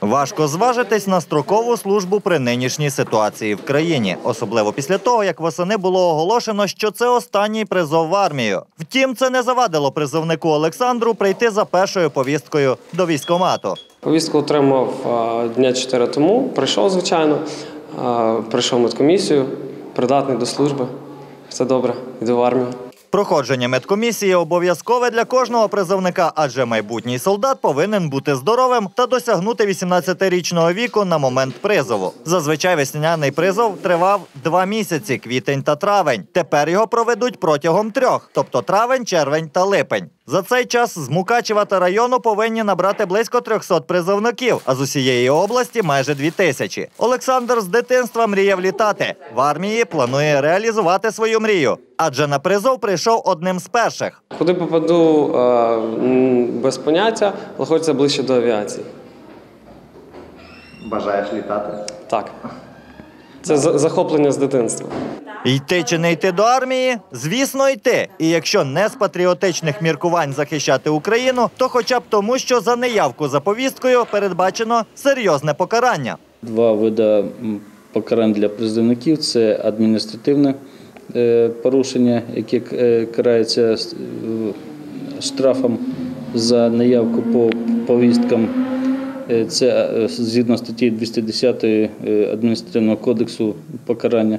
Важко зважитись на строкову службу при нинішній ситуації в країні, особливо після того, як восени було оголошено, що це останній призов в армію. Втім, це не завадило призовнику Олександру прийти за першою повісткою до військкомату. Повістку отримав дня 4 тому. Прийшов, звичайно, прийшов медкомісію, придатний до служби. Все добре, йду в армію. Проходження медкомісії обов'язкове для кожного призовника, адже майбутній солдат повинен бути здоровим та досягнути 18-річного віку на момент призову. Зазвичай весняний призов тривав два місяці квітень та травень. Тепер його проведуть протягом трьох, тобто травень, червень та липень. За цей час з Мукачева та району повинні набрати близько 300 призовників, а з усієї області майже 2 тисячі. Олександр з дитинства мріяв літати. В армії планує реалізувати свою мрію, адже на призов прийшов одним з перших. Куди попаду без поняття, але хочеться ближче до авіації. Бажаєш літати? Так. Це захоплення з дитинства. Йти чи не йти до армії? Звісно, йти. І якщо не з патріотичних міркувань захищати Україну, то хоча б тому, що за неявку за повісткою передбачено серйозне покарання. Два види покарань для призовників це адміністративне е, порушення, яке е, карається е, штрафом за неявку по повісткам. Це згідно статті 210 е, адміністративного кодексу покарання.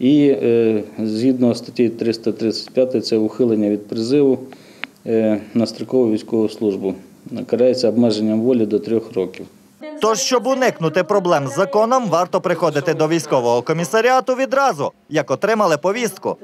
І е, згідно статті 335 це ухилення від призиву е, на строкову військову службу. Карається обмеженням волі до трьох років. Тож, щоб уникнути проблем з законом, варто приходити до військового комісаріату відразу, як отримали повістку.